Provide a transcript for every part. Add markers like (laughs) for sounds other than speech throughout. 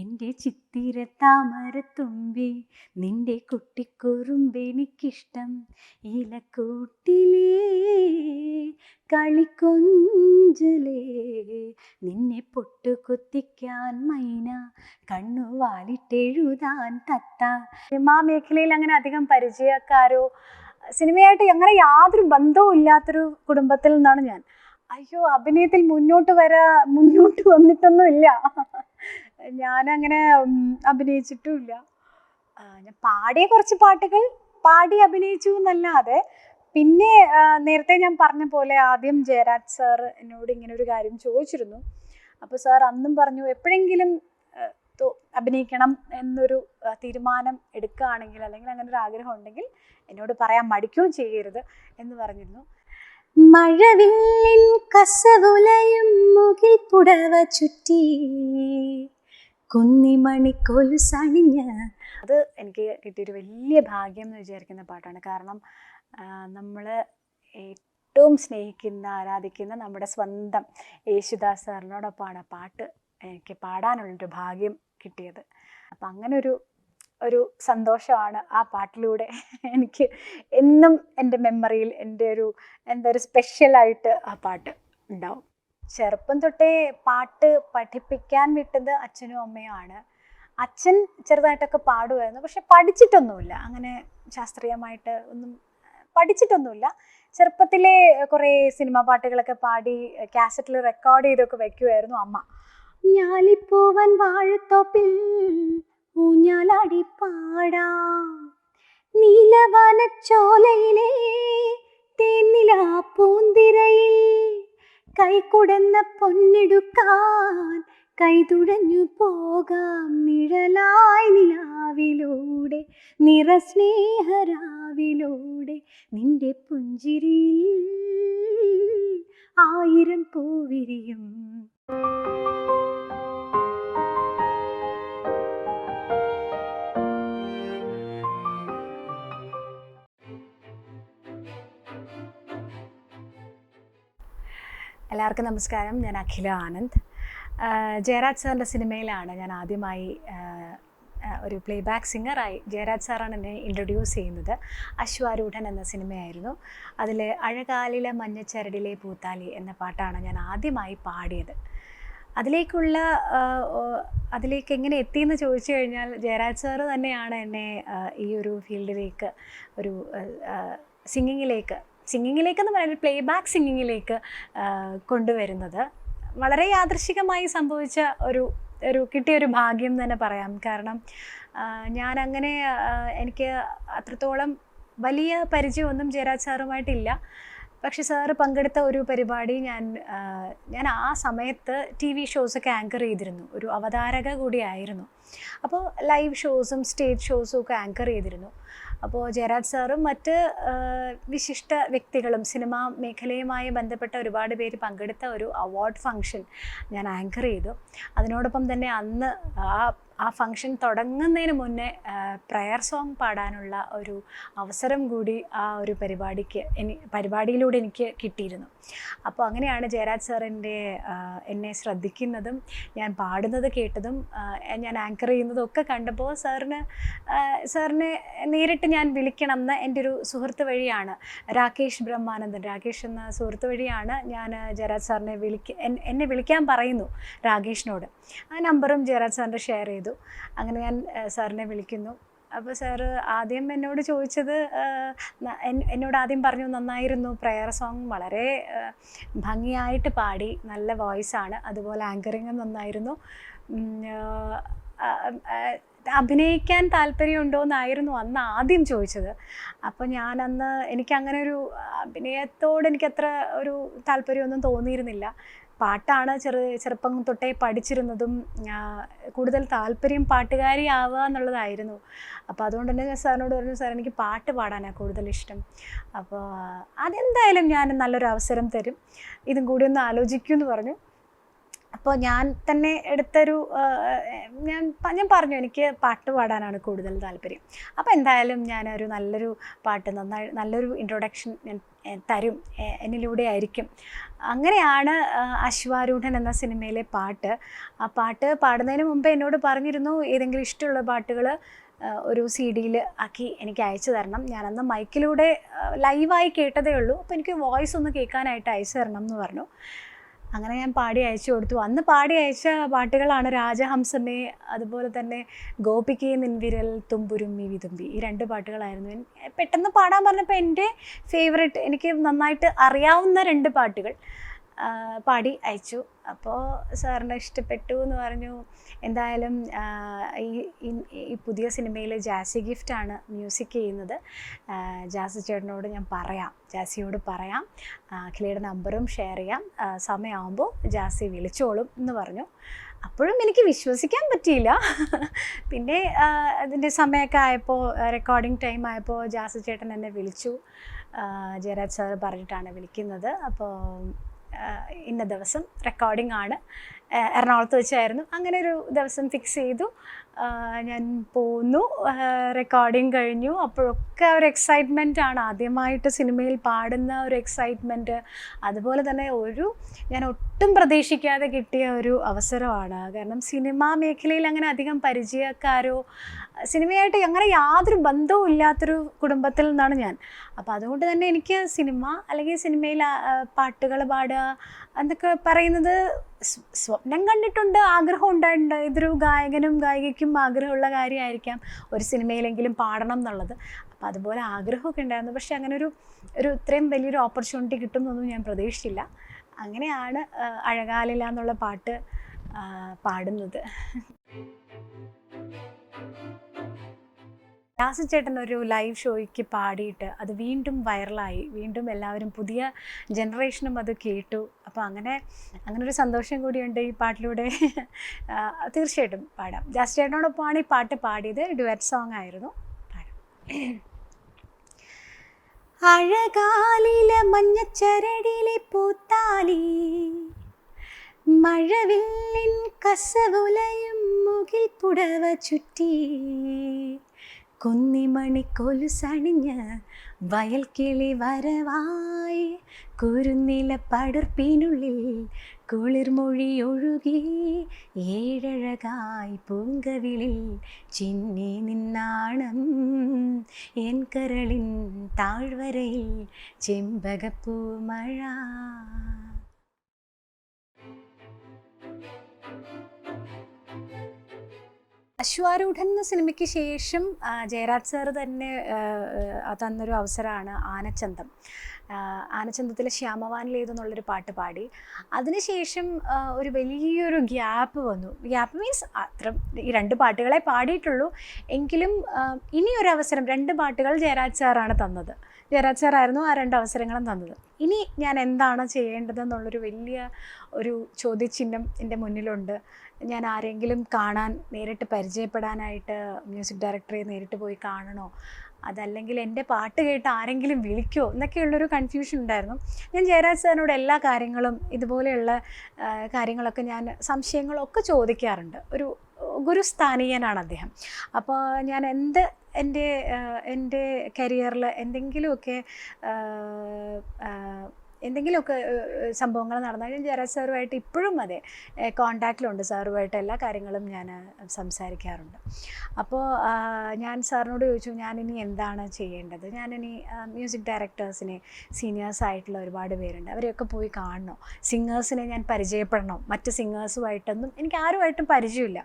എന്റെ ചിത്തിര താമരത്തുമ്പി നിന്റെ കുട്ടിക്കുറുമ്പെനിക്കിഷ്ടം ഇലക്കൂട്ടിലേ കളിക്കൊഞ്ചലേ നിന്നെ പൊട്ടുകുത്തിക്കാൻ മൈന കണ്ണു വാലിട്ടെഴുതാൻ തത്ത. സിനിമാ മേഖലയിൽ അങ്ങനെ അധികം പരിചയക്കാരോ സിനിമയായിട്ട് അങ്ങനെ യാതൊരു ബന്ധവും ഇല്ലാത്തൊരു കുടുംബത്തിൽ നിന്നാണ് ഞാൻ. അയ്യോ അഭിനയത്തിൽ മുന്നോട്ട് വരാ മുന്നോട്ട് വന്നിട്ടൊന്നുമില്ല. ഞാനങ്ങനെ അഭിനയിച്ചിട്ടുമില്ല. ഞാൻ പാടിയ കുറച്ച് പാട്ടുകൾ പാടി അഭിനയിച്ചു എന്നല്ലാതെ പിന്നെ നേരത്തെ ഞാൻ പറഞ്ഞ പോലെ ആദ്യം ജയരാജ് സാർ എന്നോട് ഇങ്ങനെ ഒരു കാര്യം ചോദിച്ചിരുന്നു. അപ്പോൾ സാർ അന്നും പറഞ്ഞു എപ്പോഴെങ്കിലും അഭിനയിക്കണം എന്നൊരു തീരുമാനം എടുക്കുകയാണെങ്കിൽ അല്ലെങ്കിൽ അങ്ങനെ ഒരു ആഗ്രഹം ഉണ്ടെങ്കിൽ എന്നോട് പറയാൻ മടിക്കുകയും ചെയ്യരുത് എന്ന് പറഞ്ഞിരുന്നു. മഴവില്ലിൻ കസവുലയും മുകിൽ പുടവ ചുറ്റി കുന്നിമണി കൊലുസണിഞ്ഞ. അത് എനിക്ക് കിട്ടിയൊരു വലിയ ഭാഗ്യം എന്ന് വിചാരിക്കുന്ന പാട്ടാണ്. കാരണം നമ്മൾ ഏറ്റവും സ്നേഹിക്കുന്ന ആരാധിക്കുന്ന നമ്മുടെ സ്വന്തം യേശുദാസ് സാറിനോടൊപ്പമാണ് പാട്ട് എനിക്ക് പാടാനുള്ളൊരു ഭാഗ്യം കിട്ടിയത്. അപ്പം അങ്ങനൊരു ഒരു സന്തോഷമാണ് ആ പാട്ടിലൂടെ എനിക്ക് എന്നും എന്റെ മെമ്മറിയിൽ എന്റെ ഒരു എന്താ ഒരു സ്പെഷ്യലായിട്ട് ആ പാട്ട് ഉണ്ടാവും. ചെറുപ്പം തൊട്ടേ പാട്ട് പഠിപ്പിക്കാൻ വിട്ടത് അച്ഛനും അമ്മയുമാണ്. അച്ഛൻ ചെറുതായിട്ടൊക്കെ പാടുമായിരുന്നു. പക്ഷെ പഠിച്ചിട്ടൊന്നുമില്ല. അങ്ങനെ ശാസ്ത്രീയമായിട്ട് ഒന്നും പഠിച്ചിട്ടൊന്നുമില്ല. ചെറുപ്പത്തിലെ കുറേ സിനിമാ പാട്ടുകളൊക്കെ പാടി കാസറ്റിൽ റെക്കോർഡ് ചെയ്തൊക്കെ വെക്കുമായിരുന്നു അമ്മ. ഞാലിപ്പൂവൻ വാഴത്തോപ്പിൽ ഊഞ്ഞാലാടി പാടാം. നീലവനച്ചോലയിലെ തേന്നില പൂന്തിരയിൽ കൈക്കുടന്ന പൊന്നെടുക്കാൻ കൈതുഴഞ്ഞു പോകാം നിഴലായി നിലാവിലൂടെ നിറസ്നേഹരാവിലൂടെ. നിന്റെ പുഞ്ചിരിയിൽ ആയിരം പൂവിരിയും. എല്ലാവർക്കും നമസ്കാരം. ഞാൻ അഖില ആനന്ദ്. ജയരാജ് സാറിന്റെ സിനിമയിലാണ് ഞാൻ ആദ്യമായി ഒരു പ്ലേ ബാക്ക് സിംഗറായി ജയരാജ് സാറാണ് എന്നെ ഇൻട്രൊഡ്യൂസ് ചെയ്യുന്നത്. അശ്വാരൂഢൻ എന്ന സിനിമയായിരുന്നു. അതിൽ അഴകാലിലെ മഞ്ഞച്ചരടിലെ പൂത്താലി എന്ന പാട്ടാണ് ഞാൻ ആദ്യമായി പാടിയത്. അതിലേക്കുള്ള അതിലേക്ക് എങ്ങനെ എത്തിയെന്ന് ചോദിച്ചു കഴിഞ്ഞാൽ ജയരാജ് സാറ് തന്നെയാണ് എന്നെ ഈ ഒരു ഫീൽഡിലേക്ക് ഒരു സിംഗിങ്ങിലേക്ക് സിംഗിങ്ങിലേക്കെന്ന് പറയുന്നത് പ്ലേ ബാക്ക് സിംഗിങ്ങിലേക്ക് കൊണ്ടുവരുന്നത്. വളരെ യാദൃശികമായി സംഭവിച്ച ഒരു ഒരു കിട്ടിയ ഒരു ഭാഗ്യം എന്ന് തന്നെ പറയാം. കാരണം ഞാൻ അങ്ങനെ എനിക്ക് അത്രത്തോളം വലിയ പരിചയമൊന്നും ജയരാജ് സാറുമായിട്ടില്ല. പക്ഷെ സാറ് പങ്കെടുത്ത ഒരു പരിപാടി ഞാൻ ഞാൻ ആ സമയത്ത് ടി വി ഷോസൊക്കെ ആങ്കർ ചെയ്തിരുന്നു. ഒരു അവതാരക കൂടിയായിരുന്നു. അപ്പോൾ ലൈവ് ഷോസും സ്റ്റേജ് ഷോസും ഒക്കെ ആങ്കർ ചെയ്തിരുന്നു. അപ്പോൾ ജയരാജ് സാറും മറ്റ് വിശിഷ്ട വ്യക്തികളും സിനിമാ മേഖലയുമായി ബന്ധപ്പെട്ട ഒരുപാട് പേര് പങ്കെടുത്ത ഒരു അവാർഡ് ഫംഗ്ഷൻ ഞാൻ ആങ്കർ ചെയ്തു. അതിനോടൊപ്പം തന്നെ അന്ന് ആ ആ ഫങ്ഷൻ തുടങ്ങുന്നതിന് മുന്നേ പ്രയർ സോങ് പാടാനുള്ള ഒരു അവസരം കൂടി ആ ഒരു പരിപാടിക്ക് എനി പരിപാടിയിലൂടെ എനിക്ക് കിട്ടിയിരുന്നു. അപ്പോൾ അങ്ങനെയാണ് ജയരാജ് സാറിന്റെ എന്നെ ശ്രദ്ധിക്കുന്നതും ഞാൻ പാടുന്നത് കേട്ടതും ഞാൻ ആങ്കർ ചെയ്യുന്നതും ഒക്കെ കണ്ടപ്പോൾ സാറിന് സാറിനെ നേരിട്ട് ഞാൻ വിളിക്കണം എന്ന് എന്റെ ഒരു സുഹൃത്ത് വഴിയാണ് രാകേഷ് ബ്രഹ്മാനന്ദൻ. രാകേഷ് എന്ന സുഹൃത്ത് വഴിയാണ് ഞാൻ ജയരാജ് സാറിനെ വിളിക്ക എന്നെ വിളിക്കാൻ പറയുന്നു രാകേഷിനോട്. ആ നമ്പറും ജയരാജ് സാറിന്റെ ഷെയർ ചെയ്തു. അങ്ങനെ ഞാൻ സാറിനെ വിളിക്കുന്നു. അപ്പോൾ സാറ് ആദ്യം എന്നോട് ചോദിച്ചത് എന്നോട് ആദ്യം പറഞ്ഞു നന്നായിരുന്നു. പ്രെയർ സോങ് വളരെ ഭംഗിയായിട്ട് പാടി. നല്ല വോയിസാണ്. അതുപോലെ ആങ്കറിങ്ങും നന്നായിരുന്നു. അഭിനയിക്കാൻ താല്പര്യമുണ്ടോ എന്നായിരുന്നു അന്ന് ആദ്യം ചോദിച്ചത്. അപ്പോൾ ഞാൻ അന്ന് എനിക്കങ്ങനെ ഒരു അഭിനയത്തോട് എനിക്കത്ര ഒരു താല്പര്യമൊന്നും തോന്നിയിരുന്നില്ല. പാട്ടാണ് ചെറു ചെറുപ്പം തൊട്ടേ പഠിച്ചിരുന്നതും കൂടുതൽ താല്പര്യം പാട്ടുകാരി ആവുക എന്നുള്ളതായിരുന്നു. അപ്പോൾ അതുകൊണ്ട് തന്നെ സാറിനോട് പറഞ്ഞു സാർ എനിക്ക് പാട്ട് പാടാനാണ് കൂടുതൽ ഇഷ്ടം. അപ്പോൾ അതെന്തായാലും ഞാൻ നല്ലൊരു അവസരം തരും. ഇതും കൂടി ഒന്ന് ആലോചിക്കൂ എന്ന് പറഞ്ഞു. അപ്പോൾ ഞാൻ തന്നെ എടുത്തൊരു ഞാൻ ഞാൻ പറഞ്ഞു എനിക്ക് പാട്ട് പാടാനാണ് കൂടുതൽ താല്പര്യം. അപ്പോൾ എന്തായാലും ഞാനൊരു നല്ലൊരു പാട്ട് നന്നായി നല്ലൊരു ഇൻട്രൊഡക്ഷൻ ഞാൻ തരും. എന്നിലൂടെ ആയിരിക്കും. അങ്ങനെയാണ് അശ്വാരൂഢൻ എന്ന സിനിമയിലെ പാട്ട്. ആ പാട്ട് പാടുന്നതിന് മുമ്പ് എന്നോട് പറഞ്ഞിരുന്നു ഏതെങ്കിലും ഇഷ്ടമുള്ള പാട്ടുകൾ ഒരു സി ഡിയിൽ ആക്കി എനിക്ക് അയച്ചു തരണം. ഞാനന്ന് മൈക്കിലൂടെ ലൈവായി കേട്ടതേ ഉള്ളൂ. അപ്പോൾ എനിക്ക് വോയിസ് ഒന്ന് കേൾക്കാനായിട്ട് അയച്ചു തരണം എന്ന് പറഞ്ഞു. അങ്ങനെ ഞാൻ പാടി അയച്ചു കൊടുത്തു. അന്ന് പാടി അയച്ച പാട്ടുകളാണ് രാജഹംസമേ അതുപോലെ തന്നെ ഗോപികേ നിൻവിരൽ തുമ്പുരുമ്മി വിതുമ്പി. ഈ രണ്ട് പാട്ടുകളായിരുന്നു. പെട്ടെന്ന് പാടാൻ പറഞ്ഞപ്പോൾ എന്റെ ഫേവറേറ്റ് എനിക്ക് നന്നായിട്ട് അറിയാവുന്ന രണ്ട് പാട്ടുകൾ. പാടി അയച്ചു. അപ്പോൾ സാറിന് ഇഷ്ടപ്പെട്ടു എന്ന് പറഞ്ഞു. എന്തായാലും ഈ ഈ- പുതിയ സിനിമയിൽ ജാസി ഗിഫ്റ്റാണ് മ്യൂസിക് ചെയ്യുന്നത്. ജാസി ചേട്ടനോട് ഞാൻ പറയാം. ജാസിയോട് പറയാം. അഖിലയുടെ നമ്പറും ഷെയർ ചെയ്യാം. സമയമാകുമ്പോൾ ജാസി വിളിച്ചോളും എന്ന് പറഞ്ഞു. അപ്പോഴും എനിക്ക് വിശ്വസിക്കാൻ പറ്റിയില്ല. പിന്നെ അതിന്റെ സമയമൊക്കെ ആയപ്പോൾ റെക്കോർഡിംഗ് ടൈം ആയപ്പോൾ ജാസി ചേട്ടൻ എന്നെ വിളിച്ചു. ജയരാജ് സാർ പറഞ്ഞിട്ടാണ് വിളിക്കുന്നത്. അപ്പോൾ ഇന്ന ദിവസം റെക്കോർഡിംഗ് ആണ്. എറണാകുളത്ത് വെച്ചായിരുന്നു. അങ്ങനെ ഒരു ദിവസം ഫിക്സ് ചെയ്തു. ഞാൻ പോന്നു. റെക്കോർഡിംഗ് കഴിഞ്ഞു. അപ്പോഴൊക്കെ ഒരു എക്സൈറ്റ്മെന്റ് ആണ്. ആദ്യമായിട്ട് സിനിമയിൽ പാടുന്ന ഒരു എക്സൈറ്റ്മെന്റ് അതുപോലെ തന്നെ ഒരു ഞാൻ ഒട്ടും പ്രതീക്ഷിക്കാതെ കിട്ടിയ ഒരു അവസരമാണ്. കാരണം സിനിമാ മേഖലയിൽ അങ്ങനെ അധികം പരിചയക്കാരോ സിനിമയായിട്ട് അങ്ങനെ യാതൊരു ബന്ധവും ഇല്ലാത്തൊരു കുടുംബത്തിൽ നിന്നാണ് ഞാൻ. അപ്പോൾ അതുകൊണ്ട് തന്നെ എനിക്ക് സിനിമ അല്ലെങ്കിൽ സിനിമയിൽ പാട്ടുകൾ പാടുക എന്നൊക്കെ പറയുന്നത് സ്വപ്നം കണ്ടിട്ടുണ്ട് ആഗ്രഹം ഉണ്ടായിട്ടുണ്ട്. ഇതൊരു ഗായകനും ഗായികയ്ക്കും ആഗ്രഹമുള്ള കാര്യമായിരിക്കാം ഒരു സിനിമയിലെങ്കിലും പാടണം എന്നുള്ളത്. അപ്പോൾ അതുപോലെ ആഗ്രഹമൊക്കെ ഉണ്ടായിരുന്നു. പക്ഷെ അങ്ങനെ ഒരു ഒരു ഇത്രയും വലിയൊരു ഓപ്പർച്യൂണിറ്റി കിട്ടുമെന്നൊന്നും ഞാൻ പ്രതീക്ഷിച്ചില്ല. അങ്ങനെയാണ് അഴകാലില്ല അഴകാലില എന്നുള്ള പാട്ട് ആ, പാടുന്നത് ചേട്ടൻ ഒരു ലൈവ് ഷോയ്ക്ക് പാടിയിട്ട് അത് വീണ്ടും വൈറലായി വീണ്ടും എല്ലാവരും പുതിയ ജനറേഷനും അത് കേട്ടു. അപ്പോൾ അങ്ങനെ അങ്ങനെ ഒരു സന്തോഷം കൂടിയുണ്ട് ഈ പാട്ടിലൂടെ. (laughs) തീർച്ചയായിട്ടും പാടാം. ജാസ് ചേട്ടനോടൊപ്പമാണ് ഈ പാട്ട് പാടിയത്. ഡുവറ്റ് സോങ് ആയിരുന്നു. (clears throat) അഴകാലില മഞ്ഞച്ചരടിലെ പൂത്താലി മഴവില്ലിൻ കസവുലയും മുകിൽ പുടവ ചുറ്റി. കുന്നിമണി കൊലുസണിഞ്ഞ് വയൽക്കിളി വരവായി. കുരുന്നില പടർപ്പിനുള്ളിൽ കുളിർമൊഴി ഒഴുകി. ഏഴഴകായി പൂങ്കവിളിൽ ചിന്നി നിന്നാണം. എൻ കരളിൻ താഴ്വരയിൽ ചെമ്പകപ്പൂ മഴ. അശ്വാരൂഢൻ എന്ന സിനിമയ്ക്ക് ശേഷം ജയരാജ് സാർ തന്നെ തന്നൊരു അവസരമാണ് ആനച്ചന്തം. ആനച്ചന്തത്തിലെ ശ്യാമവാനിലേത് എന്നുള്ളൊരു പാട്ട് പാടി. അതിനുശേഷം ഒരു വലിയൊരു ഗ്യാപ്പ് വന്നു. ഗ്യാപ്പ് മീൻസ് അത്ര ഈ രണ്ട് പാട്ടുകളെ പാടിയിട്ടുള്ളൂ. എങ്കിലും ഇനി ഒരു അവസരം രണ്ട് പാട്ടുകൾ ജയരാജ് സാറാണ് തന്നത്. ജയരാജ് സാറായിരുന്നു ആ രണ്ട് അവസരങ്ങളും തന്നത്. ഇനി ഞാൻ എന്താണ് ചെയ്യേണ്ടതെന്നുള്ളൊരു വലിയ ഒരു ചോദ്യചിഹ്നം എന്റെ മുന്നിലുണ്ട്. ഞാൻ ആരെങ്കിലും കാണാൻ നേരിട്ട് പരിചയപ്പെടാനായിട്ട് മ്യൂസിക് ഡയറക്ടറെ നേരിട്ട് പോയി കാണണോ? അതല്ലെങ്കിൽ എന്റെ പാട്ട് കേട്ട് ആരെങ്കിലും വിളിക്കുമോ എന്നൊക്കെയുള്ളൊരു കൺഫ്യൂഷൻ ഉണ്ടായിരുന്നു. ഞാൻ ജയരാജ് സാറിനോട് എല്ലാ കാര്യങ്ങളും ഇതുപോലെയുള്ള കാര്യങ്ങളൊക്കെ ഞാൻ സംശയങ്ങളൊക്കെ ചോദിക്കാറുണ്ട്. ഒരു ഗുരുസ്ഥാനീയനാണ് അദ്ദേഹം. അപ്പോൾ ഞാൻ എന്ത് എന്റെ എന്റെ കരിയറിൽ എന്തെങ്കിലുമൊക്കെ എന്തെങ്കിലുമൊക്കെ സംഭവങ്ങൾ നടന്നാലും ജയരാജ് സാറുമായിട്ട് ഇപ്പോഴും അതെ കോണ്ടാക്റ്റിലുണ്ട്. സാറുമായിട്ട് എല്ലാ കാര്യങ്ങളും ഞാൻ സംസാരിക്കാറുണ്ട്. അപ്പോൾ ഞാൻ സാറിനോട് ചോദിച്ചു ഞാനിനി എന്താണ് ചെയ്യേണ്ടത്? ഞാനിനി മ്യൂസിക് ഡയറക്ടേഴ്സിനെ സീനിയേഴ്സ് ആയിട്ടുള്ള ഒരുപാട് പേരുണ്ട്. അവരെയൊക്കെ പോയി കാണണോ? സിംഗേഴ്സിനെ ഞാൻ പരിചയപ്പെടണം? മറ്റ് സിംഗേഴ്സുമായിട്ടൊന്നും എനിക്ക് ആരുമായിട്ടും പരിചയമില്ല.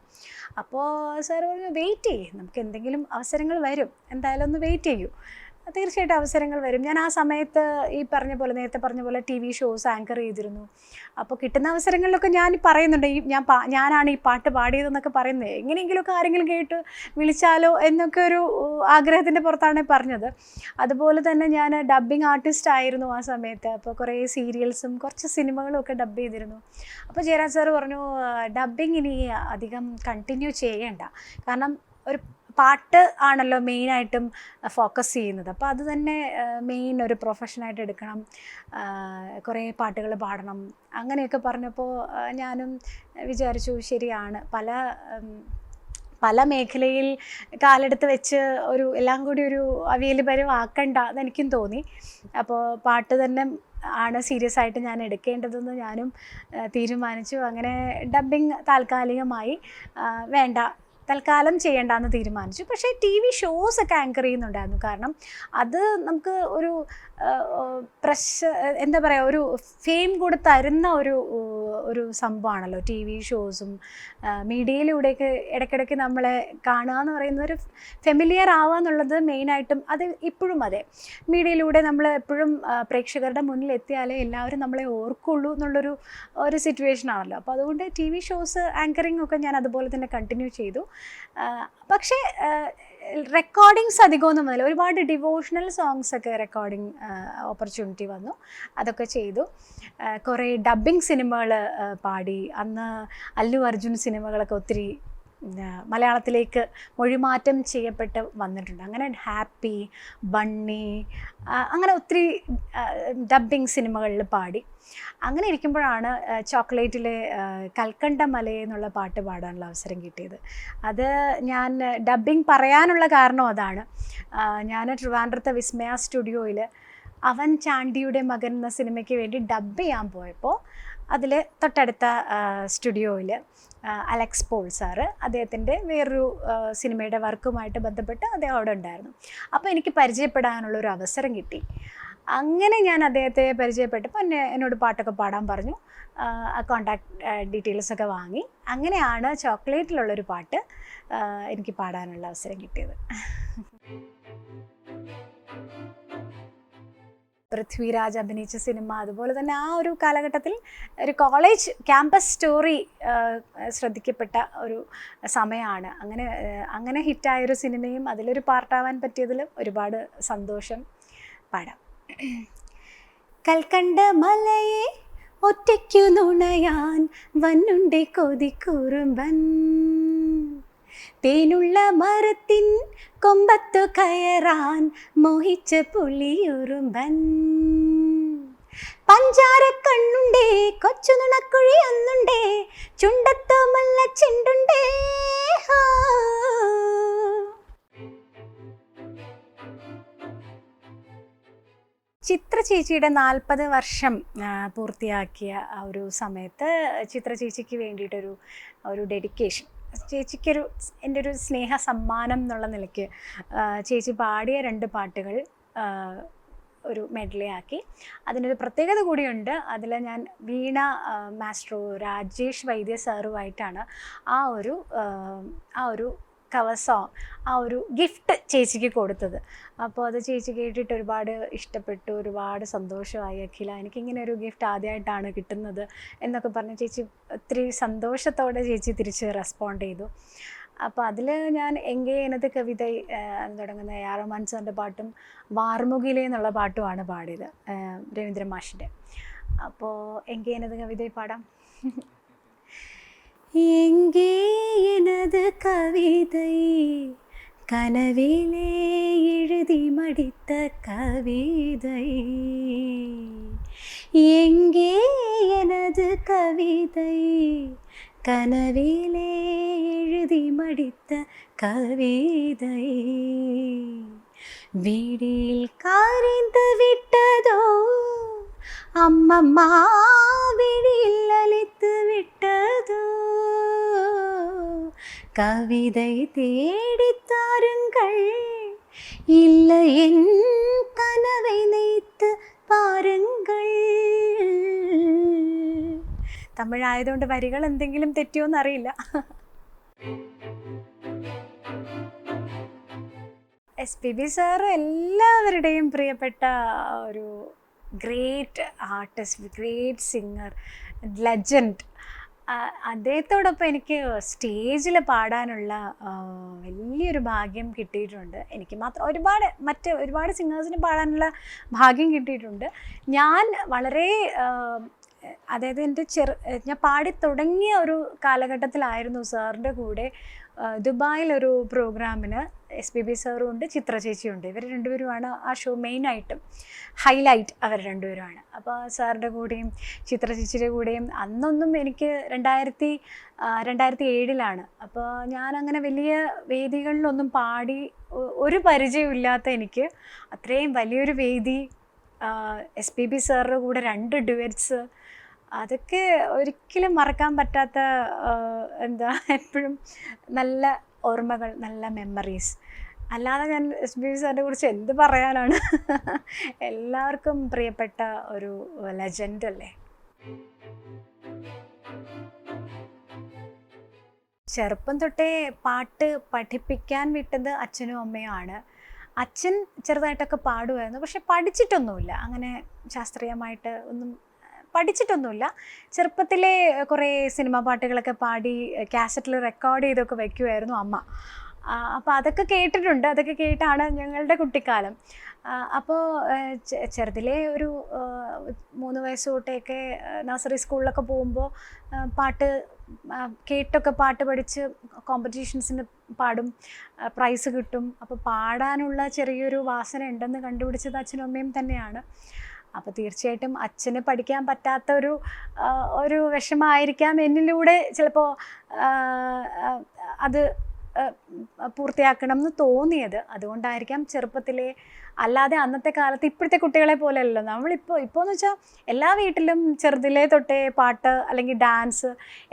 അപ്പോൾ സാർ പറഞ്ഞു വെയിറ്റ് ചെയ്യും. നമുക്ക് എന്തെങ്കിലും അവസരങ്ങൾ വരും. എന്തായാലും ഒന്ന് വെയിറ്റ് ചെയ്യൂ. തീർച്ചയായിട്ടും അവസരങ്ങൾ വരും. ഞാൻ ആ സമയത്ത് ഈ പറഞ്ഞ പോലെ നേരത്തെ പറഞ്ഞ പോലെ ടി വി ഷോസ് ആങ്കർ ചെയ്തിരുന്നു. അപ്പോൾ കിട്ടുന്ന അവസരങ്ങളിലൊക്കെ ഞാൻ പറയുന്നുണ്ട്. ഈ ഞാൻ ഞാനാണ് ഈ പാട്ട് പാടിയതെന്നൊക്കെ പറയുന്നത്. എങ്ങനെയെങ്കിലുമൊക്കെ ആരെങ്കിലും കേട്ട് വിളിച്ചാലോ എന്നൊക്കെ ഒരു ആഗ്രഹത്തിന്റെ പുറത്താണ് പറഞ്ഞത്. അതുപോലെ തന്നെ ഞാൻ ഡബ്ബിംഗ് ആർട്ടിസ്റ്റ് ആയിരുന്നു ആ സമയത്ത്. അപ്പോൾ കുറേ സീരിയൽസും കുറച്ച് സിനിമകളും ഒക്കെ ഡബ് ചെയ്തിരുന്നു. അപ്പോൾ ജയരാജ് സാർ പറഞ്ഞു ഡബ്ബിങ് ഇനി അധികം കണ്ടിന്യൂ ചെയ്യേണ്ട. കാരണം ഒരു പാട്ട് ആണല്ലോ മെയിനായിട്ടും ഫോക്കസ് ചെയ്യുന്നത്. അപ്പോൾ അത് തന്നെ മെയിൻ ഒരു പ്രൊഫഷനായിട്ട് എടുക്കണം. കുറേ പാട്ടുകൾ പാടണം. അങ്ങനെയൊക്കെ പറഞ്ഞപ്പോൾ ഞാനും വിചാരിച്ചു ശരിയാണ്. പല പല മേഖലയിൽ കാലെടുത്ത് വെച്ച് ഒരു എല്ലാം കൂടി ഒരു അവിയൽ പരുവാക്കണ്ട എന്നെനിക്കും തോന്നി. അപ്പോൾ പാട്ട് തന്നെ ആണ് സീരിയസ് ആയിട്ട് ഞാൻ എടുക്കേണ്ടതെന്ന് ഞാനും തീരുമാനിച്ചു. അങ്ങനെ ഡബ്ബിങ് താൽക്കാലികമായി വേണ്ട. തൽക്കാലം ചെയ്യേണ്ടെന്ന് തീരുമാനിച്ചു. പക്ഷേ ടി വി ഷോസ് ഒക്കെ ആങ്കർ ചെയ്യുന്നുണ്ടായിരുന്നു. കാരണം അത് നമുക്ക് ഒരു പ്രശ് എന്താ പറയുക ഒരു ഫെയിം കൂടെ തരുന്ന ഒരു ഒരു സംഭവമാണല്ലോ ടി വി ഷോസും മീഡിയയിലൂടെയൊക്കെ ഇടയ്ക്കിടയ്ക്ക് നമ്മളെ കാണുക എന്ന് പറയുന്ന ഒരു ഫെമിലിയർ ആവുക എന്നുള്ളത് മെയിനായിട്ടും അത് ഇപ്പോഴും അതെ. മീഡിയയിലൂടെ നമ്മൾ എപ്പോഴും പ്രേക്ഷകരുടെ മുന്നിൽ എത്തിയാലേ എല്ലാവരും നമ്മളെ ഓർക്കുള്ളൂ എന്നുള്ളൊരു ഒരു സിറ്റുവേഷൻ ആണല്ലോ. അപ്പോൾ അതുകൊണ്ട് ടി വി ഷോസ് ആങ്കറിംഗ് ഒക്കെ ഞാൻ അതുപോലെ തന്നെ കണ്ടിന്യൂ ചെയ്തു. പക്ഷേ റെക്കോർഡിങ്സ് അധികമൊന്നും വന്നില്ല. ഒരുപാട് ഡിവോഷണൽ സോങ്സ് ഒക്കെ റെക്കോർഡിങ് ഓപ്പർച്യൂണിറ്റി വന്നു. അതൊക്കെ ചെയ്തു. കുറേ ഡബ്ബിങ് സിനിമകൾ പാടി. അന്ന് അല്ലു അർജുൻ സിനിമകളൊക്കെ ഒത്തിരി മലയാളത്തിലേക്ക് മൊഴിമാറ്റം ചെയ്യപ്പെട്ട് വന്നിട്ടുണ്ട്. അങ്ങനെ ഹാപ്പി ബണ്ണി അങ്ങനെ ഒത്തിരി ഡബ്ബിങ് സിനിമകളിൽ പാടി. അങ്ങനെ ഇരിക്കുമ്പോഴാണ് ചോക്ലേറ്റിലെ കൽക്കണ്ട മലയെ എന്നുള്ള പാട്ട് പാടാനുള്ള അവസരം കിട്ടിയത്. അത് ഞാൻ ഡബ്ബിംഗ് പറയാനുള്ള കാരണം അതാണ്. ഞാൻ ട്രിവാൻഡ്രത്തെ വിസ്മയ സ്റ്റുഡിയോയിൽ അവൻ ചാണ്ടിയുടെ മകൻ എന്ന സിനിമയ്ക്ക് വേണ്ടി ഡബ് ചെയ്യാൻ പോയപ്പോൾ അതിൽ തൊട്ടടുത്ത സ്റ്റുഡിയോയിൽ അലക്സ് പോൾ സാറ് അദ്ദേഹത്തിന്റെ വേറൊരു സിനിമയുടെ വർക്കുമായിട്ട് ബന്ധപ്പെട്ട് അദ്ദേഹം അവിടെ ഉണ്ടായിരുന്നു. അപ്പോൾ എനിക്ക് പരിചയപ്പെടാനുള്ളൊരു അവസരം കിട്ടി. അങ്ങനെ ഞാൻ അദ്ദേഹത്തെ പരിചയപ്പെട്ടപ്പോൾ എന്നെ എന്നോട് പാട്ടൊക്കെ പാടാൻ പറഞ്ഞു. കോണ്ടാക്ട് ഡീറ്റെയിൽസൊക്കെ വാങ്ങി. അങ്ങനെയാണ് ചോക്ലേറ്റിലുള്ളൊരു പാട്ട് എനിക്ക് പാടാനുള്ള അവസരം കിട്ടിയത്. പൃഥ്വിരാജ് അഭിനയിച്ച സിനിമ അതുപോലെ തന്നെ ആ ഒരു കാലഘട്ടത്തിൽ ഒരു കോളേജ് ക്യാമ്പസ് സ്റ്റോറി ശ്രദ്ധിക്കപ്പെട്ട ഒരു സമയമാണ്. അങ്ങനെ അങ്ങനെ ഹിറ്റായൊരു സിനിമയും അതിലൊരു പാർട്ടാവാൻ പറ്റിയതിൽ ഒരുപാട് സന്തോഷം പാടാം. കൽക്കണ്ട മലയെ ഒറ്റയ്ക്കു നുണയാൻ വന്നുണ്ടേ കൊതിക്കുറുമ്പൻ. തേനുള്ള മരത്തിൻ കൊമ്പത്തു കയറാൻ മോഹിച്ച പുലിയുറുമ്പൻ. പഞ്ചാര കണ്ണുണ്ടേ കൊച്ചു നുണക്കുഴി ഒന്നുണ്ടേ ചുണ്ടത്തു മുല്ല ചെണ്ടുണ്ടേ ചിത്ര ചേച്ചിയുടെ നാൽപ്പത് വർഷം പൂർത്തിയാക്കിയ ഒരു സമയത്ത് ചിത്ര ചേച്ചിക്ക് വേണ്ടിയിട്ടൊരു ഒരു ഡെഡിക്കേഷൻ. ചേച്ചിക്കൊരു എന്റെ ഒരു സ്നേഹ സമ്മാനം എന്നുള്ള നിലയ്ക്ക് ചേച്ചി പാടിയ രണ്ട് പാട്ടുകൾ ഒരു മെഡലി ആക്കി. അതിനൊരു പ്രത്യേകത കൂടിയുണ്ട്. അതിൽ ഞാൻ വീണ മാസ്റ്ററോ രാജേഷ് വൈദ്യ സാറുമായിട്ടാണ് ആ ഒരു ആ ഒരു കവർ സോങ് ആ ഒരു ഗിഫ്റ്റ് ചേച്ചിക്ക് കൊടുത്തത്. അപ്പോൾ അത് ചേച്ചി കേട്ടിട്ട് ഒരുപാട് ഇഷ്ടപ്പെട്ടു ഒരുപാട് സന്തോഷമായി. അഖില എനിക്കിങ്ങനെ ഒരു ഗിഫ്റ്റ് ആദ്യമായിട്ടാണ് കിട്ടുന്നത് എന്നൊക്കെ പറഞ്ഞ് ചേച്ചി ഒത്തിരി സന്തോഷത്തോടെ ചേച്ചി തിരിച്ച് റെസ്പോണ്ട് ചെയ്തു. അപ്പോൾ അതിൽ ഞാൻ എങ്കേ എന്നത് കവിത തുടങ്ങുന്ന എ ആർ റഹ്മാൻ പാട്ടും വാർമുകിലേ എന്നുള്ള പാട്ടുമാണ് പാടിയത് രവീന്ദ്രമാഷിന്റെ രവീന്ദ്ര മാഷിന്റെ. അപ്പോൾ എങ്കേ എന്നത് കവിത പാടാം. எங்கே எனது கவிதை? கனவிலே எழுதி மடித்த கவிதை. எங்கே எனது கவிதை? கனவிலே எழுதி மடித்த கவிதை. வீடில் காரிந்து விட்டதோ? അമ്മമ്മ വിഴിയിൽ അലിത്ത് വിട്ടതു. കവിതൈ തേടിത്താരുങ്കൾ ഇല്ല എൻ കനവൈ നെയ്ത്ത് പാരുങ്കൾ. തമിഴായതുകൊണ്ട് വരികൾ എന്തെങ്കിലും തെറ്റിയോന്നറിയില്ല എസ് പി ബി സാറ് എല്ലാവരുടെയും പ്രിയപ്പെട്ട ഒരു great artist great singer legend അദ്ദേഹത്തോടൊപ്പം എനിക്ക് സ്റ്റേജിൽ പാടാനുള്ള വലിയൊരു ഭാഗ്യം കിട്ടിയിട്ടുണ്ട്. എനിക്ക് മാത്രം ഒരുപാട് മറ്റ് ഒരുപാട് സിംഗേഴ്സിന് പാടാനുള്ള ഭാഗ്യം കിട്ടിയിട്ടുണ്ട്. ഞാൻ വളരെ അതായത് എന്റെ ചെറു ഞാൻ പാടി തുടങ്ങിയ ഒരു കാലഘട്ടത്തിലായിരുന്നു സാറിന്റെ കൂടെ ദുബായിലൊരു പ്രോഗ്രാമിന്. എസ് പി ബി സാറും ഉണ്ട് ചിത്ര ചേച്ചിയുണ്ട്. ഇവർ രണ്ടുപേരുമാണ് ആ ഷോ മെയിനായിട്ടും ഹൈലൈറ്റ് അവർ രണ്ടുപേരുമാണ്. അപ്പോൾ സാറിന്റെ കൂടെയും ചിത്ര ചേച്ചിയുടെ കൂടെയും അന്നൊന്നും എനിക്ക് രണ്ടായിരത്തി രണ്ടായിരത്തി ഏഴിലാണ് അപ്പോൾ ഞാനങ്ങനെ വലിയ വേദികളിലൊന്നും പാടി ഒരു പരിചയമില്ലാത്ത എനിക്ക് അത്രയും വലിയൊരു വേദി എസ് പി ബി സാറിന്റെ കൂടെ രണ്ട് ഡുവറ്റ്സ് അതൊക്കെ ഒരിക്കലും മറക്കാൻ പറ്റാത്ത എന്താ എപ്പോഴും നല്ല ഓർമ്മകൾ നല്ല മെമ്മറീസ് അല്ലാതെ ഞാൻ എസ് ബി സാറിനെ കുറിച്ച് എന്ത് പറയാനാണ്? എല്ലാവർക്കും പ്രിയപ്പെട്ട ഒരു ലെജൻഡ് അല്ലേ? ചെറുപ്പം തൊട്ടേ പാട്ട് പഠിപ്പിക്കാൻ വിട്ടത് അച്ഛനും അമ്മയുമാണ്. അച്ഛൻ ചെറുതായിട്ടൊക്കെ പാടുമായിരുന്നു. പക്ഷെ പഠിച്ചിട്ടൊന്നുമില്ല. അങ്ങനെ ശാസ്ത്രീയമായിട്ട് ഒന്നും പഠിച്ചിട്ടൊന്നുമില്ല. ചെറുപ്പത്തിലെ കുറേ സിനിമാ പാട്ടുകളൊക്കെ പാടി കാസറ്റിൽ റെക്കോർഡ് ചെയ്തൊക്കെ വയ്ക്കുമായിരുന്നു അമ്മ. അപ്പോൾ അതൊക്കെ കേട്ടിട്ടുണ്ട്. അതൊക്കെ കേട്ടാണ് ഞങ്ങളുടെ കുട്ടിക്കാലം. അപ്പോൾ ചെറുതിലെ ഒരു മൂന്ന് വയസ്സ് തൊട്ടേക്ക് നഴ്സറി സ്കൂളിലൊക്കെ പോകുമ്പോൾ പാട്ട് കേട്ടൊക്കെ പാട്ട് പഠിച്ച് കോമ്പറ്റീഷൻസിന് പാടും പ്രൈസ് കിട്ടും. അപ്പോൾ പാടാനുള്ള ചെറിയൊരു വാസന ഉണ്ടെന്ന് കണ്ടുപിടിച്ചത് അച്ഛനും അമ്മയും തന്നെയാണ്. അപ്പോൾ തീർച്ചയായിട്ടും അച്ഛന് പഠിക്കാൻ പറ്റാത്ത ഒരു ഒരു വിഷമമായിരിക്കാം എന്നിലൂടെ ചിലപ്പോൾ അത് പൂർത്തിയാക്കണം എന്ന് തോന്നിയത്. അതുകൊണ്ടായിരിക്കാം ചെറുപ്പത്തിലെ അല്ലാതെ അന്നത്തെ കാലത്ത് ഇപ്പോഴത്തെ കുട്ടികളെ പോലെയല്ലോ നമ്മളിപ്പോൾ ഇപ്പോൾ എന്ന് വെച്ചാൽ എല്ലാ വീട്ടിലും ചെറുതിലെ തൊട്ടേ പാട്ട് അല്ലെങ്കിൽ ഡാൻസ്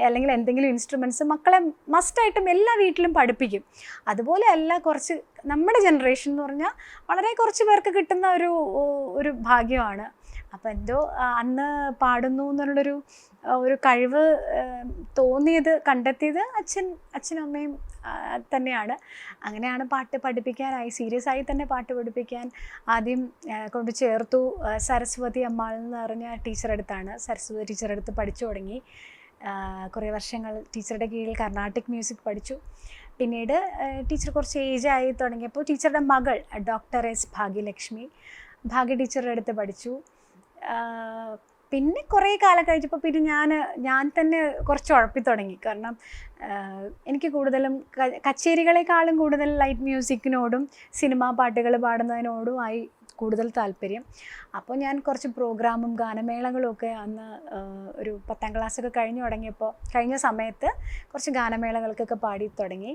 അല്ലെങ്കിൽ എന്തെങ്കിലും ഇൻസ്ട്രുമെന്റ്സ് മക്കളെ മസ്റ്റായിട്ടും എല്ലാ വീട്ടിലും പഠിപ്പിക്കും. അതുപോലെ അല്ല കുറച്ച് നമ്മുടെ ജനറേഷൻ എന്ന് പറഞ്ഞാൽ വളരെ കുറച്ച് പേർക്ക് കിട്ടുന്ന ഒരു ഒരു ഭാഗ്യമാണ്. അപ്പോൾ എന്തോ അന്ന് പാടുന്നു എന്നുള്ളൊരു ഒരു കഴിവ് തോന്നിയത് കണ്ടെത്തിയത് അച്ഛൻ അച്ഛനും അമ്മയും തന്നെയാണ്. അങ്ങനെയാണ് പാട്ട് പഠിപ്പിക്കാനായി സീരിയസ് ആയി തന്നെ പാട്ട് പഠിപ്പിക്കാൻ ആദ്യം കൊണ്ട് ചേർത്തു സരസ്വതി അമ്മാൾ എന്ന് പറഞ്ഞ ടീച്ചറെടുത്താണ് സരസ്വതി ടീച്ചർ അടുത്ത് പഠിച്ചു തുടങ്ങി. കുറേ വർഷങ്ങൾ ടീച്ചറുടെ കീഴിൽ കർണാട്ടിക് മ്യൂസിക് പഠിച്ചു. പിന്നീട് ടീച്ചർ കുറച്ച് ഏജ് ആയി തുടങ്ങിയപ്പോൾ ടീച്ചറുടെ മകൾ ഡോക്ടർ എസ് ഭാഗ്യലക്ഷ്മി ഭാഗ്യ ടീച്ചറുടെ അടുത്ത് പഠിച്ചു. പിന്നെ കുറേ കാലം കഴിച്ചപ്പോൾ പിന്നെ ഞാൻ ഞാൻ തന്നെ കുറച്ച് ഉഴപ്പി തുടങ്ങി. കാരണം എനിക്ക് കൂടുതലും കച്ചേരികളെക്കാളും കൂടുതൽ ലൈറ്റ് മ്യൂസിക്കിനോടും സിനിമാ പാട്ടുകൾ പാടുന്നതിനോടുമായി കൂടുതൽ താല്പര്യം. അപ്പോൾ ഞാൻ കുറച്ച് പ്രോഗ്രാമും ഗാനമേളകളും ഒക്കെ അന്ന് ഒരു പത്താം ക്ലാസ്സൊക്കെ കഴിഞ്ഞു തുടങ്ങിയപ്പോൾ കഴിഞ്ഞ സമയത്ത് കുറച്ച് ഗാനമേളകൾക്കൊക്കെ പാടി തുടങ്ങി.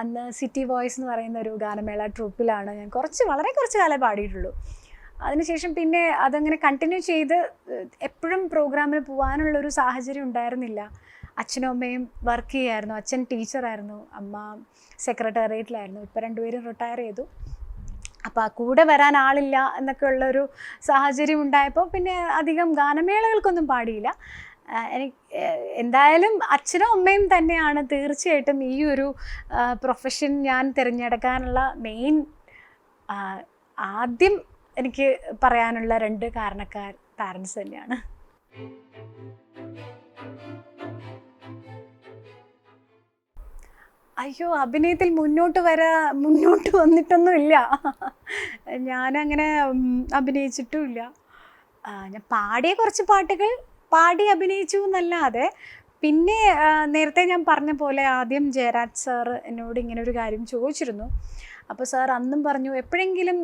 അന്ന് സിറ്റി വോയിസ് എന്ന് പറയുന്ന ഒരു ഗാനമേള ട്രൂപ്പിലാണ് ഞാൻ കുറച്ച് വളരെ കുറച്ച് കാലം പാടിയിട്ടുള്ളൂ. അതിനുശേഷം പിന്നെ അതങ്ങനെ കണ്ടിന്യൂ ചെയ്ത് എപ്പോഴും പ്രോഗ്രാമിന് പോകാനുള്ളൊരു സാഹചര്യം ഉണ്ടായിരുന്നില്ല. അച്ഛനും അമ്മയും വർക്ക് ചെയ്യായിരുന്നു. അച്ഛൻ ടീച്ചറായിരുന്നു അമ്മ സെക്രട്ടേറിയറ്റിലായിരുന്നു ഇപ്പോൾ രണ്ടുപേരും റിട്ടയർ ചെയ്തു. അപ്പോൾ കൂടെ വരാൻ ആളില്ല എന്നൊക്കെ ഉള്ളൊരു സാഹചര്യം ഉണ്ടായപ്പോൾ പിന്നെ അധികം ഗാനമേളകൾക്കൊന്നും പാടിയില്ല. എനിക്ക് എന്തായാലും അച്ഛനും അമ്മയും തന്നെയാണ് തീർച്ചയായിട്ടും ഈ ഒരു പ്രൊഫഷൻ ഞാൻ തിരഞ്ഞെടുക്കാനുള്ള മെയിൻ ആദ്യം എനിക്ക് പറയാനുള്ള രണ്ട് കാരണക്കാർ പാരൻസ് തന്നെയാണ്. അയ്യോ അഭിനയത്തിൽ മുന്നോട്ട് വരാ മുന്നോട്ട് വന്നിട്ടൊന്നുമില്ല ഞാനങ്ങനെ അഭിനയിച്ചിട്ടുമില്ല. ഞാൻ പാടിയ കുറച്ച് പാട്ടുകൾ പാടി അഭിനയിച്ചു എന്നല്ലാതെ പിന്നെ നേരത്തെ ഞാൻ പറഞ്ഞ പോലെ ആദ്യം ജയരാജ് സാർ എന്നോട് ഇങ്ങനെ ഒരു കാര്യം ചോദിച്ചിരുന്നു. അപ്പോൾ സാർ അന്നും പറഞ്ഞു എപ്പോഴെങ്കിലും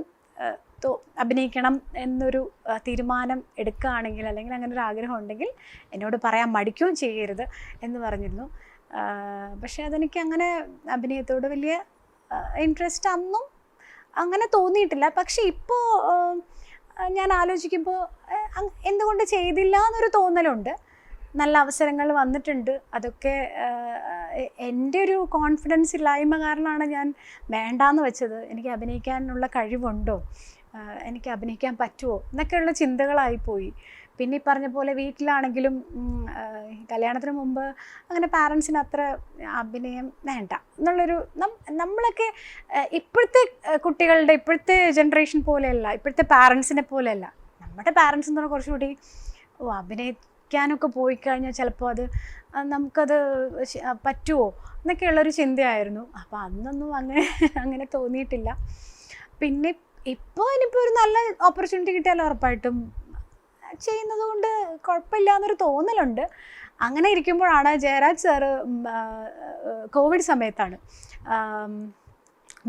ആ, തോ- അഭിനയിക്കണം എന്നൊരു തീരുമാനം എടുക്കുകയാണെങ്കിൽ അല്ലെങ്കിൽ അങ്ങനെ ഒരു ആഗ്രഹം ഉണ്ടെങ്കിൽ എന്നോട് പറയാൻ മടിക്കുകയും ചെയ്യരുത് എന്ന് പറഞ്ഞിരുന്നു. പക്ഷെ അതെനിക്ക് അങ്ങനെ അഭിനയത്തോട് വലിയ ഇൻട്രസ്റ്റ് അന്നും അങ്ങനെ തോന്നിയിട്ടില്ല. പക്ഷെ ഇപ്പോൾ ഞാൻ ആലോചിക്കുമ്പോൾ എന്തുകൊണ്ട് ചെയ്തില്ല എന്നൊരു തോന്നലുണ്ട്. നല്ല അവസരങ്ങൾ വന്നിട്ടുണ്ട്. അതൊക്കെ എന്റെ ഒരു കോൺഫിഡൻസ് ഇല്ലായ്മ കാരണമാണ് ഞാൻ വേണ്ടാന്ന് വെച്ചത്. എനിക്ക് അഭിനയിക്കാനുള്ള കഴിവുണ്ടോ? എനിക്ക് അഭിനയിക്കാൻ പറ്റുമോ എന്നൊക്കെയുള്ള ചിന്തകളായിപ്പോയി പിന്നെ ഈ പറഞ്ഞ പോലെ വീട്ടിലാണെങ്കിലും കല്യാണത്തിന് മുമ്പ് അങ്ങനെ പാരൻസിന് അത്ര അഭിനയം വേണ്ട. എന്നുള്ളൊരു നമ്മളൊക്കെ ഇപ്പോഴത്തെ കുട്ടികളുടെ ഇപ്പോഴത്തെ ജനറേഷൻ പോലെയല്ല ഇപ്പോഴത്തെ പാരൻസിനെ പോലെയല്ല. നമ്മുടെ പാരൻസ് എന്ന് പറഞ്ഞാൽ കുറച്ചുകൂടി ഓ അഭിനയിക്കാനൊക്കെ പോയി കഴിഞ്ഞാൽ ചിലപ്പോൾ അത് നമുക്കത് പറ്റുമോ എന്നൊക്കെയുള്ളൊരു ചിന്തയായിരുന്നു. അപ്പോൾ അന്നൊന്നും അങ്ങനെ അങ്ങനെ തോന്നിയിട്ടില്ല. പിന്നെ ഇപ്പോൾ ഇനിയിപ്പോൾ ഒരു നല്ല ഓപ്പർച്യൂണിറ്റി കിട്ടിയാൽ ഉറപ്പായിട്ടും. ചെയ്യുന്നത് കൊണ്ട് കുഴപ്പമില്ല എന്നൊരു തോന്നലുണ്ട്. അങ്ങനെ ഇരിക്കുമ്പോഴാണ് ജയരാജ് സാറ് കോവിഡ് സമയത്താണ്.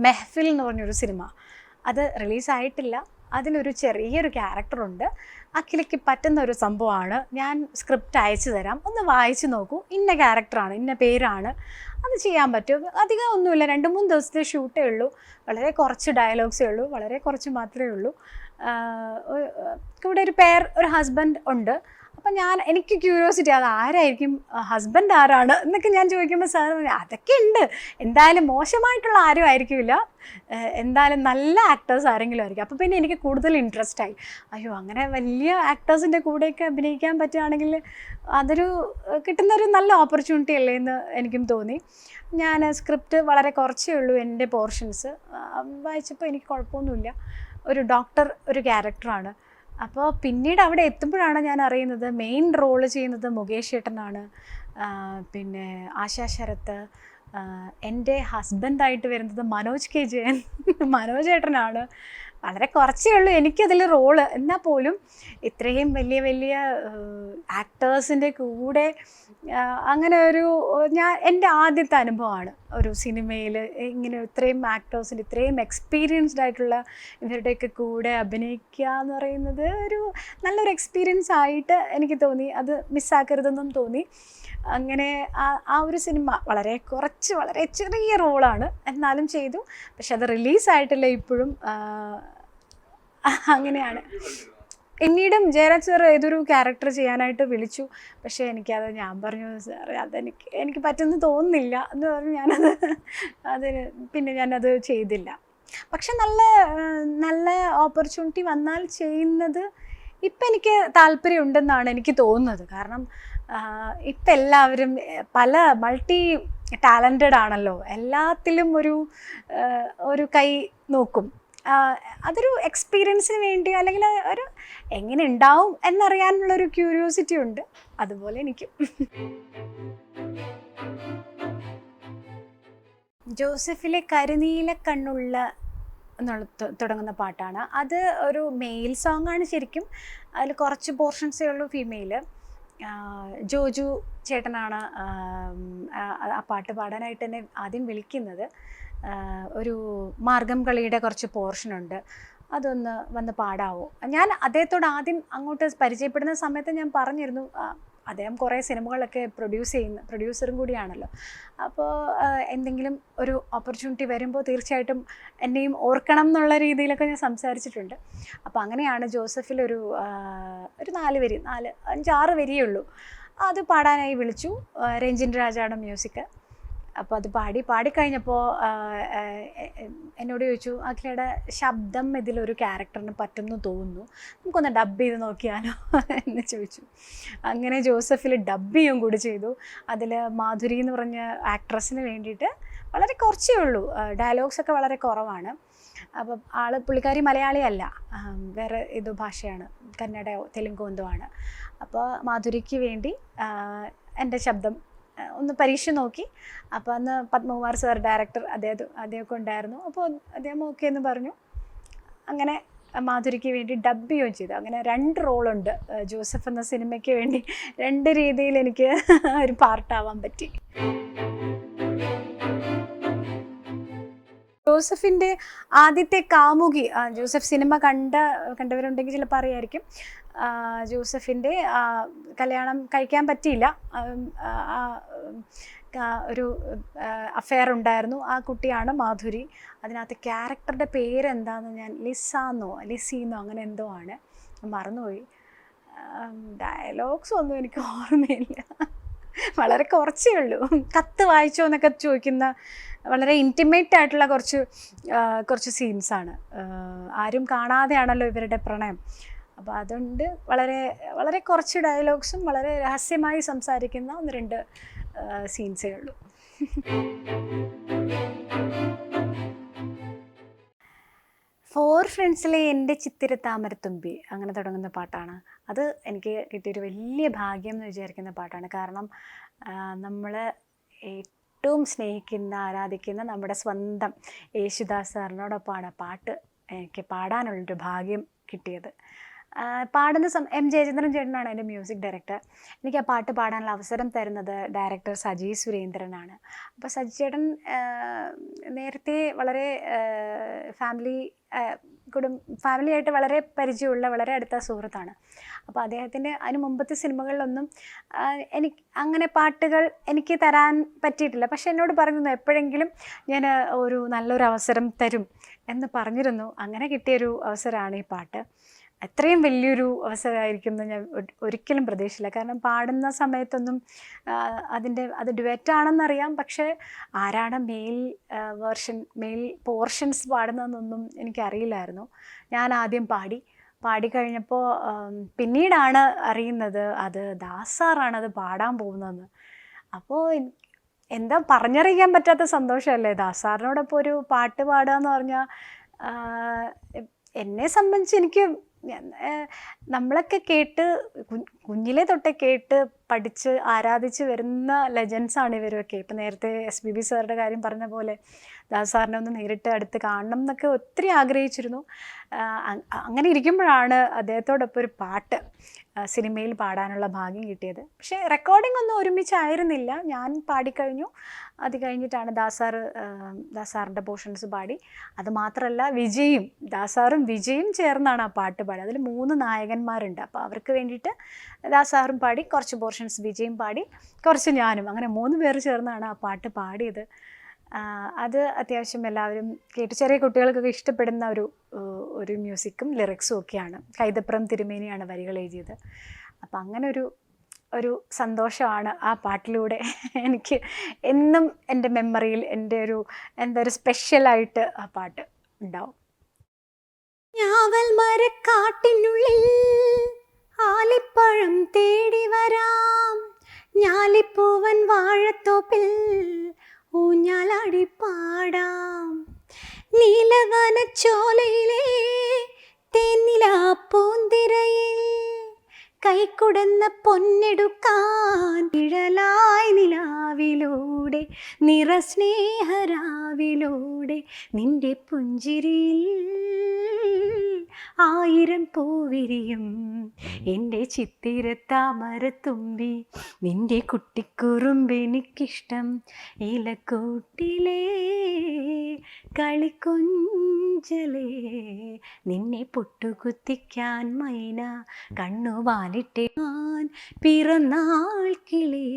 മെഹഫിൽ എന്ന് പറഞ്ഞൊരു സിനിമ. അത് റിലീസായിട്ടില്ല അതിലൊരു ചെറിയൊരു ക്യാരക്ടറുണ്ട് അഖിലയ്ക്ക് പറ്റുന്ന ഒരു സംഭവമാണ്. ഞാൻ സ്ക്രിപ്റ്റ് അയച്ചു തരാം. ഒന്ന് വായിച്ചു നോക്കൂ. ഇന്ന ക്യാരക്ടറാണ് ഇന്ന പേരാണ്. അത് ചെയ്യാൻ പറ്റും. അധികം ഒന്നുമില്ല. രണ്ട് മൂന്ന് ദിവസത്തെ ഷൂട്ടേ ഉള്ളൂ. വളരെ കുറച്ച് ഡയലോഗ്സേ ഉള്ളൂ. വളരെ കുറച്ച് മാത്രമേ ഉള്ളൂ. ഇവിടെ ഒരു പേർ ഒരു ഹസ്ബൻഡ് ഉണ്ട്. അപ്പം ഞാൻ എനിക്ക് ക്യൂരിയോസിറ്റി അത് ആരായിരിക്കും ഹസ്ബൻഡ് ആരാണ് എന്നൊക്കെ ഞാൻ ചോദിക്കുമ്പോൾ സാർ അതൊക്കെ ഉണ്ട്. എന്തായാലും മോശമായിട്ടുള്ള ആരും ആയിരിക്കില്ല. എന്തായാലും നല്ല ആക്ടേഴ്സ് ആരെങ്കിലും ആയിരിക്കും. അപ്പോൾ പിന്നെ എനിക്ക് കൂടുതൽ ഇൻട്രസ്റ്റ് ആയി. അയ്യോ അങ്ങനെ വലിയ ആക്ടേഴ്സിന്റെ കൂടെയൊക്കെ അഭിനയിക്കാൻ പറ്റുകയാണെങ്കിൽ അതൊരു കിട്ടുന്നൊരു നല്ല ഓപ്പർച്യൂണിറ്റി അല്ലേ എന്ന് എനിക്കും തോന്നി. ഞാൻ സ്ക്രിപ്റ്റ് വളരെ കുറച്ചേ ഉള്ളൂ എന്റെ പോർഷൻസ് വായിച്ചപ്പോൾ എനിക്ക് കുഴപ്പമൊന്നുമില്ല. ഒരു ഡോക്ടർ ഒരു ക്യാരക്ടറാണ് അപ്പോൾ പിന്നീട് അവിടെ എത്തുമ്പോഴാണ് ഞാൻ അറിയുന്നത് മെയിൻ റോൾ ചെയ്യുന്നത് മുകേഷ് ഏട്ടനാണ്. പിന്നെ ആശാ ശരത്ത് എന്റെ ഹസ്ബൻഡായിട്ട് വരുന്നത് മനോജ് കെ ജയൻ (laughs) മനോജ് ഏട്ടനാണ്. വളരെ കുറച്ചേ ഉള്ളൂ. എനിക്കതിൽ റോൾ എന്നാൽ പോലും ഇത്രയും വലിയ വലിയ ആക്ടേഴ്സിന്റെ കൂടെ അങ്ങനെ ഒരു ഞാൻ എന്റെ ആദ്യത്തെ അനുഭവമാണ് ഒരു സിനിമയിൽ ഇങ്ങനെ ഇത്രയും ആക്ടേഴ്സിന്റെ ഇത്രയും എക്സ്പീരിയൻസ്ഡ് ആയിട്ടുള്ള ഇവരുടെയൊക്കെ കൂടെ അഭിനയിക്കുക എന്ന് പറയുന്നത് ഒരു നല്ലൊരു എക്സ്പീരിയൻസ് ആയിട്ട് എനിക്ക് തോന്നി. അത് മിസ്സാക്കരുതെന്നും തോന്നി. അങ്ങനെ ആ ഒരു സിനിമ വളരെ കുറച്ച് വളരെ ചെറിയ റോളാണ് എന്നാലും ചെയ്തു. പക്ഷെ അത് റിലീസായിട്ടില്ല ഇപ്പോഴും. അങ്ങനെയാണ്. പിന്നീടും ജയരാജ് സാർ ഏതൊരു ക്യാരക്ടർ ചെയ്യാനായിട്ട് വിളിച്ചു. പക്ഷേ എനിക്കത് ഞാൻ പറഞ്ഞു സാർ അതെനിക്ക് എനിക്ക് പറ്റുന്ന തോന്നുന്നില്ല എന്ന് പറഞ്ഞു ഞാനത് അതിന് പിന്നെ ഞാനത് ചെയ്തില്ല. പക്ഷെ നല്ല നല്ല ഓപ്പർച്യൂണിറ്റി വന്നാൽ ചെയ്യുന്നത് ഇപ്പം എനിക്ക് താല്പര്യമുണ്ടെന്നാണ് എനിക്ക് തോന്നുന്നത്. കാരണം ഇപ്പം എല്ലാവരും പല മൾട്ടി ടാലന്റഡ് ആണല്ലോ. എല്ലാത്തിലും ഒരു ഒരു കൈ നോക്കും. അതൊരു എക്സ്പീരിയൻസിന് വേണ്ടി അല്ലെങ്കിൽ ഒരു എങ്ങനെ ഉണ്ടാവും എന്നറിയാനുള്ളൊരു ക്യൂരിയോസിറ്റി ഉണ്ട്. അതുപോലെ എനിക്ക്. ജോസഫിലെ കരുനീല കണ്ണുള്ള തുടങ്ങുന്ന പാട്ടാണ്. അത് ഒരു മെയിൽ സോങ് ആണ് ശരിക്കും. അതിൽ കുറച്ച് പോർഷൻസേ ഉള്ളൂ ഫീമെയിൽ ജോജു ചേട്ടനാണ് ആം, പാട്ട് പാടാനായിട്ട് എന്നെ ആദ്യം വിളിക്കുന്നത്. ഒരു മാർഗം കളിയുടെ കുറച്ച് പോർഷനുണ്ട് അതൊന്ന് വന്ന് പാടാവോ? ഞാൻ അദ്ദേഹത്തോട് ആദ്യം അങ്ങോട്ട് പരിചയപ്പെടുന്ന സമയത്ത് ഞാൻ പറഞ്ഞിരുന്നു അദ്ദേഹം കുറേ സിനിമകളൊക്കെ പ്രൊഡ്യൂസ് ചെയ്യുന്ന പ്രൊഡ്യൂസറും കൂടിയാണല്ലോ. അപ്പോൾ എന്തെങ്കിലും ഒരു ഓപ്പർച്യൂണിറ്റി വരുമ്പോൾ തീർച്ചയായിട്ടും എന്നെയും ഓർക്കണം എന്നുള്ള രീതിയിലൊക്കെ ഞാൻ സംസാരിച്ചിട്ടുണ്ട്. അപ്പോൾ അങ്ങനെയാണ് ജോസഫിലൊരു ഒരു നാല് വരി നാല് അഞ്ചാറ് വരിയേ ഉള്ളൂ. അത് പാടാനായി വിളിച്ചു രഞ്ജിൻ രാജയുടെ മ്യൂസിക് അപ്പോൾ അത് പാടി പാടിക്കഴിഞ്ഞപ്പോൾ എന്നോട് ചോദിച്ചു അഖിലയുടെ ശബ്ദം ഇതിലൊരു ക്യാരക്ടറിന് പറ്റുമെന്ന് തോന്നുന്നു. നമുക്കൊന്ന് ഡബ് ചെയ്ത് നോക്കിയാലോ? എന്ന് ചോദിച്ചു. അങ്ങനെ ജോസഫിൽ ഡബ് ചെയ്യും കൂടി ചെയ്തു. അതിൽ മാധുരി എന്ന് പറഞ്ഞ ആക്ട്രസിന് വേണ്ടിയിട്ട് വളരെ കുറച്ചേ ഉള്ളൂ. ഡയലോഗ്സ് ഒക്കെ വളരെ കുറവാണ്. അപ്പം ആൾ പുള്ളിക്കാരി മലയാളിയല്ല വേറെ ഏതോ ഭാഷയാണ്. കന്നഡയോ തെലുങ്കോ എന്തോ ആണ്. അപ്പോൾ മാധുരിക്ക് വേണ്ടി എന്റെ ശബ്ദം ഒന്ന് പരീക്ഷ നോക്കി. അപ്പോൾ അന്ന് പത്മകുമാർ സാർ ഡയറക്ടർ അദ്ദേഹം അദ്ദേഹമൊക്കെ ഉണ്ടായിരുന്നു. അപ്പോൾ അദ്ദേഹം ഓക്കെ എന്ന് പറഞ്ഞു. അങ്ങനെ മാധുരിക്ക് വേണ്ടി ഡബ് ചെയ്യുകയും ചെയ്തു. അങ്ങനെ രണ്ട് റോളുണ്ട് ജോസഫ് എന്ന സിനിമയ്ക്ക് വേണ്ടി രണ്ട് രീതിയിൽ എനിക്ക് ഒരു പാർട്ടാവാൻ പറ്റി. ജോസഫിന്റെ ആദ്യത്തെ കാമുകി ജോസഫ് സിനിമ കണ്ട കണ്ടവരുണ്ടെങ്കിൽ ചിലപ്പോൾ അറിയായിരിക്കും. ജോസഫിന്റെ കല്യാണം കഴിക്കാൻ പറ്റിയില്ല. ഒരു അഫെയർ ഉണ്ടായിരുന്നു. ആ കുട്ടിയാണ് മാധുരി. അതിനകത്ത് ക്യാരക്ടറുടെ പേര് എന്താണെന്ന് ഞാൻ ലിസാന്നോ ലിസിന്നോ അങ്ങനെ എന്തോ ആണ്. മറന്നുപോയി. ഡയലോഗ്സ് ഒന്നും എനിക്ക് ഓർമ്മയില്ല. വളരെ കുറച്ചേ ഉള്ളൂ. കത്ത് വായിച്ചോ എന്നൊക്കെ ചോദിക്കുന്ന വളരെ ഇന്റിമേറ്റ് ആയിട്ടുള്ള കുറച്ച് കുറച്ച് സീൻസാണ് ആരും കാണാതെയാണല്ലോ ഇവരുടെ പ്രണയം. അപ്പോൾ അതുകൊണ്ട് വളരെ വളരെ കുറച്ച് ഡയലോഗ്സും വളരെ രഹസ്യമായി സംസാരിക്കുന്ന ഒന്ന് രണ്ട് സീൻസേ ഉള്ളൂ. ഫോർ ഫ്രണ്ട്സിലെ എന്റെ ചിത്തിര താമരത്തുമ്പി അങ്ങനെ തുടങ്ങുന്ന പാട്ടാണ്. അത് എനിക്ക് കിട്ടിയൊരു വലിയ ഭാഗ്യം എന്ന് വിചാരിക്കുന്ന പാട്ടാണ്. കാരണം നമ്മൾ ഏറ്റവും സ്നേഹിക്കുന്ന ആരാധിക്കുന്ന നമ്മുടെ സ്വന്തം യേശുദാസ് സാറിനോടൊപ്പമാണ് പാട്ട് എനിക്ക് പാടാനുള്ളൊരു ഭാഗ്യം കിട്ടിയത്. പാടുന്ന സം എം ജയചന്ദ്രൻ ചേട്ടനാണ് എന്റെ മ്യൂസിക് ഡയറക്ടർ. എനിക്ക് ആ പാട്ട് പാടാനുള്ള അവസരം തരുന്നത് ഡയറക്ടർ സജി സുരേന്ദ്രനാണ്. അപ്പോൾ സജി ചേട്ടൻ നേരത്തെ വളരെ ഫാമിലി കുടും ഫാമിലിയായിട്ട് വളരെ പരിചയമുള്ള വളരെ അടുത്ത സുഹൃത്താണ്. അപ്പോൾ അദ്ദേഹത്തിന്റെ അതിന് മുമ്പത്തെ സിനിമകളിലൊന്നും എനിക്ക് അങ്ങനെ പാട്ടുകൾ എനിക്ക് തരാൻ പറ്റിയിട്ടില്ല. പക്ഷെ എന്നോട് പറഞ്ഞിരുന്നു എപ്പോഴെങ്കിലും ഞാൻ ഒരു നല്ലൊരു അവസരം തരും എന്ന് പറഞ്ഞിരുന്നു. അങ്ങനെ കിട്ടിയൊരു അവസരമാണ് ഈ പാട്ട്. അത്രയും വലിയൊരു അവസരമായിരിക്കും എന്ന് ഞാൻ ഒരിക്കലും പ്രതീക്ഷയില്ല കാരണം പാടുന്ന സമയത്തൊന്നും അതിന്റെ അത് ഡുവേറ്റാണെന്നറിയാം പക്ഷേ ആരാണ് മെയിൽ വേർഷൻ മെയിൽ പോർഷൻസ് പാടുന്നതെന്നൊന്നും എനിക്കറിയില്ലായിരുന്നു. ഞാൻ ആദ്യം പാടി. പാടിക്കഴിഞ്ഞപ്പോൾ പിന്നീടാണ് അറിയുന്നത് അത് ദാസാറാണ് അത് പാടാൻ പോകുന്നതെന്ന്. അപ്പോൾ എന്താ പറഞ്ഞറിയിക്കാൻ പറ്റാത്ത സന്തോഷമല്ലേ? ദാസാറിനോടൊപ്പം ഒരു പാട്ട് പാടുക എന്ന് പറഞ്ഞാൽ എന്നെ സംബന്ധിച്ച് എനിക്ക് നമ്മളൊക്കെ കേട്ട് കുഞ്ഞിലെ തൊട്ടേ കേട്ട് പഠിച്ച് ആരാധിച്ച് വരുന്ന ലെജൻസാണ് ഇവരൊക്കെ. ഇപ്പം നേരത്തെ എസ് ബി ബി സാറുടെ കാര്യം പറഞ്ഞ പോലെ ദാസ് സാറിനെ ഒന്ന് നേരിട്ട് അടുത്ത് കാണണം എന്നൊക്കെ ഒത്തിരി ആഗ്രഹിച്ചിരുന്നു. അങ്ങനെ ഇരിക്കുമ്പോഴാണ് അദ്ദേഹത്തോടൊപ്പം ഒരു പാട്ട് സിനിമയിൽ പാടാനുള്ള ഭാഗ്യം കിട്ടിയത്. പക്ഷേ റെക്കോർഡിംഗ് ഒന്നും ഒരുമിച്ചായിരുന്നില്ല. ഞാൻ പാടിക്കഴിഞ്ഞു. അത് കഴിഞ്ഞിട്ടാണ് ദാസാർ ദാസാറിന്റെ പോർഷൻസ് പാടി. അത് മാത്രമല്ല വിജയും ദാസാറും വിജയും ചേർന്നാണ് ആ പാട്ട് പാടി അതിൽ മൂന്ന് നായകന്മാരുണ്ട്. അപ്പോൾ അവർക്ക് വേണ്ടിയിട്ട് ദാസാറും പാടി കുറച്ച് പോർഷൻസ് വിജയും പാടി കുറച്ച് ഞാനും അങ്ങനെ മൂന്ന് പേർ ചേർന്നാണ് ആ പാട്ട് പാടിയത്. അത് അത്യാവശ്യം എല്ലാവരും കേട്ട്. ചെറിയ കുട്ടികൾക്കൊക്കെ ഇഷ്ടപ്പെടുന്ന ഒരു ഒരു മ്യൂസിക്കും ലിറിക്സും ഒക്കെയാണ്. കൈതപ്രം തിരുമേനിയാണ് വരികൾ എഴുതിയത്. അപ്പം അങ്ങനെ ഒരു ഒരു സന്തോഷമാണ് ആ പാട്ടിലൂടെ. എനിക്ക് എന്നും എന്റെ മെമ്മറിയിൽ എന്റെ ഒരു എന്താ ഒരു സ്പെഷ്യലായിട്ട് ആ പാട്ട് ഉണ്ടാവും. ഞാവൽ മരക്കാട്ടിനുള്ളിൽ ആലിപ്പഴം തേടി വരാം. ഞാലിപ്പൂവൻ വാഴത്തോപ്പിൽ ഊഞ്ഞാലാടി പാടാം. നീലവനച്ചോലയിലെ പൂന്തിരയിൽ കൈക്കുടന്ന പൊന്നെടുക്കാൻ ഇഴലായി നിലാവിലൂടെ നിറസ്നേഹരാവിലൂടെ നിന്റെ പുഞ്ചിരിയിൽ ആയിരം പൂവിരിയും എന്റെ ചിത്തിരത്താമരത്തുമ്പി നിന്റെ കുട്ടിക്കുറുമ്പെനിക്കിഷ്ടം ഇലക്കൂട്ടിലേ കളിക്കൊഞ്ചലേ നിന്നെ പൊട്ടുകുത്തിക്കാൻ മൈന കണ്ണു വാലിട്ടെ ഞാൻ പിറന്നാൾ കിളേ.